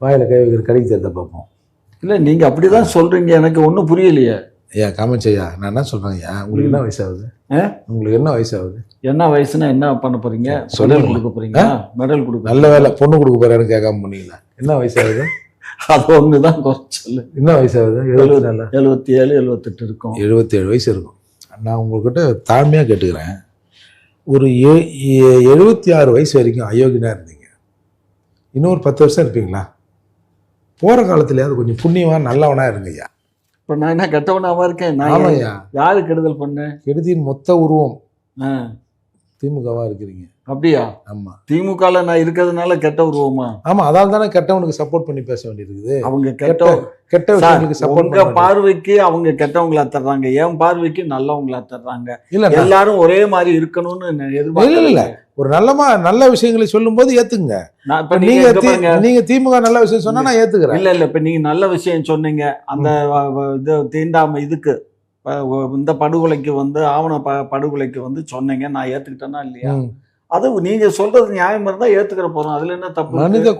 வாயில கை வைக்கிற கடிக்கு தரத்தை பார்ப்போம். இல்ல நீங்க அப்படிதான் சொல்றீங்க. எனக்கு ஒண்ணும் புரியலையே. ஐயா காமிச்சு ஐயா நான் என்ன சொல்றேன் ஐயா? உங்களுக்கு என்ன வயசாகுது? ஆ? உங்களுக்கு என்ன வயசாகுது? என்ன வயசுனா என்ன பண்ண போறீங்க? சொல்லுங்க. மெடல் கொடுக்க போறீங்க மெடல் கொடுக்க நல்ல வேலை. பொண்ணு கொடுக்க போறாருன்னு கேட்காம பண்ணீங்களா என்ன வயசாகுது? அது ஒண்ணுதான் குறைச்சல். என்ன வயசாகுது? எழுபத்தி நாலு எழுபத்தி ஏழு எழுபத்தெட்டு இருக்கும். எழுபத்தேழு வயசு இருக்கும். நான் உங்கள்கிட்ட தாழ்மையாக கேட்டுக்கிறேன். ஒரு எழுபத்தி ஆறு வயசு வரைக்கும் அயோக்கியனாக இருந்தீங்க. இன்னொரு பத்து வருஷம் இருப்பீங்களா? போகிற காலத்துலயாவது கொஞ்சம் புண்ணியமாக நல்லவனாக இருங்க ஐயா இப்ப நான் என்ன கெட்டவனாவா இருக்கேன்? நான் ஆமாய்யா. யாரு கெடுதல் பண்ணேன்? கெடுதியின் மொத்த உருவம் ஆ, திமுகவா இருக்கிறீங்க. அப்படியா? ஆமா. திமுகல நான் இருக்கிறதுனால கெட்ட உருவமா ஆமா அதால் தானே கெட்டவனுக்கு சப்போர்ட் பண்ணி பேச வேண்டியிருக்குது. அவங்க கெட்ட கெட்ட கெட்ட சார், விஷயங்களுக்கு சப்போர்ட் உங்க பார்வைக்கு அவங்க கெட்டவங்களா தர்றாங்க. என் பார்வைக்கு நல்லவங்களா தர்றாங்க. இல்ல எல்லாரும் ஒரே மாதிரி இருக்கணும்னு நான் இல்ல, ஒரு நல்லமா நல்ல விஷயங்களை சொல்லும்போது ஏத்துங்க. நான் இப்ப நீங்க நீங்க திமுக நல்ல விஷயம் சொன்னா நான் ஏத்துக்கிறேன். இல்ல இல்ல. இப்ப நீங்க நல்ல விஷயம் சொன்னீங்க. அந்த இது தீண்டாம இதுக்கு. இந்த படுகொலைக்கு வந்து ஆவண படுகொலைக்கு வந்து சொன்னீங்க. நான் ஏத்துக்கிட்டேனா இல்லையா. அது நீங்க சொல்றது நியாயம் இருந்தா ஏத்துக்கிற போறோம். அதுல என்ன தப்பு மனித